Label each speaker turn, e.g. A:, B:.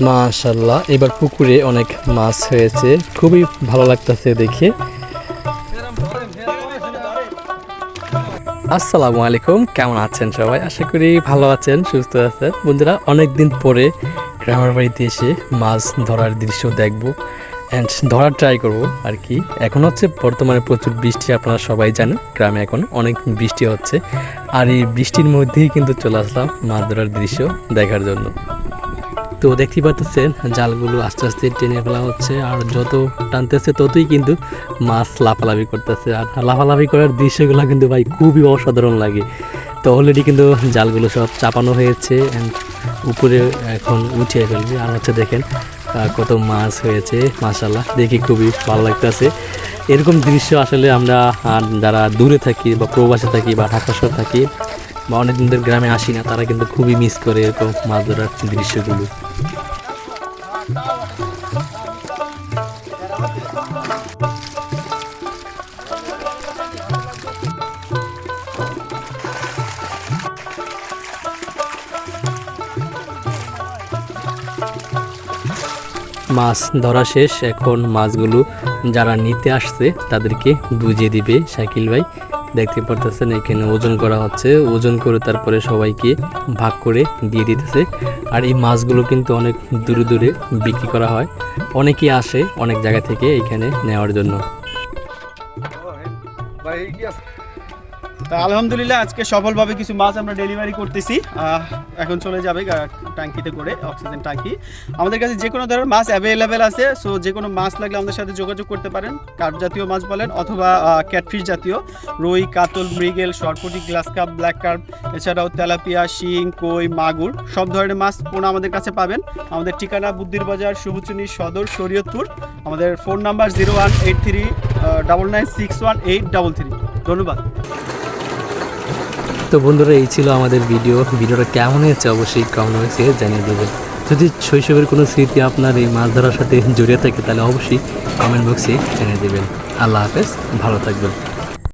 A: মাশাল্লাহ এবার পুকুরে অনেক মাছ হয়েছে। খুবই ভালো লাগতেছে দেখে। আসসালামু আলাইকুম, কেমন আছেন সবাই? আশা করি ভালো আছেন, সুস্থ আছেন। বন্ধুরা অনেক দিন পরে গ্রামের বাড়িতে এসে মাছ ধরার দৃশ্য দেখব অ্যান্ড ধরার ট্রাই করব আর কি। এখন হচ্ছে বর্তমানে প্রচুর বৃষ্টি, আপনারা সবাই জানেন, গ্রামে এখন অনেক বৃষ্টি হচ্ছে। আর এই বৃষ্টির মধ্যেই কিন্তু চলে আসলাম মাছ ধরার দৃশ্য দেখার জন্য। তো দেখতে পাচ্ছেন জালগুলো আস্তে আস্তে টেনে ফেলা হচ্ছে, আর যত টানতেছে ততই কিন্তু মাছ লাফালাফি করতেছে। আর লাফালাফি করার দৃশ্যগুলো কিন্তু ভাই খুবই অসাধারণ লাগে। তো অলরেডি কিন্তু জালগুলো সব চাপানো হয়েছে উপরে এখন উঠিয়ে ফেলবে। আর হচ্ছে দেখেন কত মাছ হয়েছে মাশাল্লাহ দেখি খুবই ভালো লাগতেছে। এরকম দৃশ্য আসলে আমরা যারা দূরে থাকি বা প্রবাসে থাকি বা ঢাকা শহর থাকি বা অনেক দিনদের গ্রামে আসি না, তারা কিন্তু খুবই মিস করে এরকম মাছ ধরার দৃশ্যগুলো। মাছ ধরা শেষ, এখন মাছগুলো যারা নিতে আসছে তাদেরকে বুঝিয়ে দিবে শাকিল ভাই। দেখতে পারতেছেন, এখানে ওজন করা হচ্ছে। ওজন করে তারপরে সবাইকে ভাগ করে দিয়ে দিতেছে। আর এই মাছগুলো কিন্তু অনেক দূরে দূরে বিক্রি করা হয়। অনেকেই আসে অনেক জায়গা থেকে এখানে নেওয়ার জন্য।
B: তা আলহামদুলিল্লাহ, আজকে সফলভাবে কিছু মাছ আমরা ডেলিভারি করতেছি। এখন চলে যাবে ট্যাঙ্কিতে করে অক্সিজেন ট্যাঙ্কি। আমাদের কাছে যে কোনো ধরনের মাছ অ্যাভেলেবেল আছে সো যে কোনো মাছ লাগলে আমাদের সাথে যোগাযোগ করতে পারেন। কার্প জাতীয় মাছ বলেন, অথবা ক্যাটফিশ জাতীয়। রুই, কাতল, মৃগেল, সরপুটি গ্লাস কাপ ব্ল্যাক কার্প এছাড়াও তেলাপিয়া, শিং, কই, মাগুর, সব ধরনের মাছ পোনা আমাদের কাছে পাবেন। আমাদের ঠিকানা বুদ্ধির বাজার শুভচুনি সদর, শরীয়তপুর। আমাদের phone number zero one eight three double nine six one eight double three ধন্যবাদ।
A: তো বন্ধুরা, এই ছিল আমাদের ভিডিও ভিডিওটা কেমন হয়েছে অবশ্যই কেমন হয়েছে জানিয়ে দেবেন। যদি শৈশবের কোনো স্মৃতি আপনার এই মাছ ধরার সাথে জড়িয়ে থাকে, তাহলে অবশ্যই কমেন্ট বক্সে জানিয়ে দেবেন। আল্লাহ হাফেজ, ভালো থাকবেন।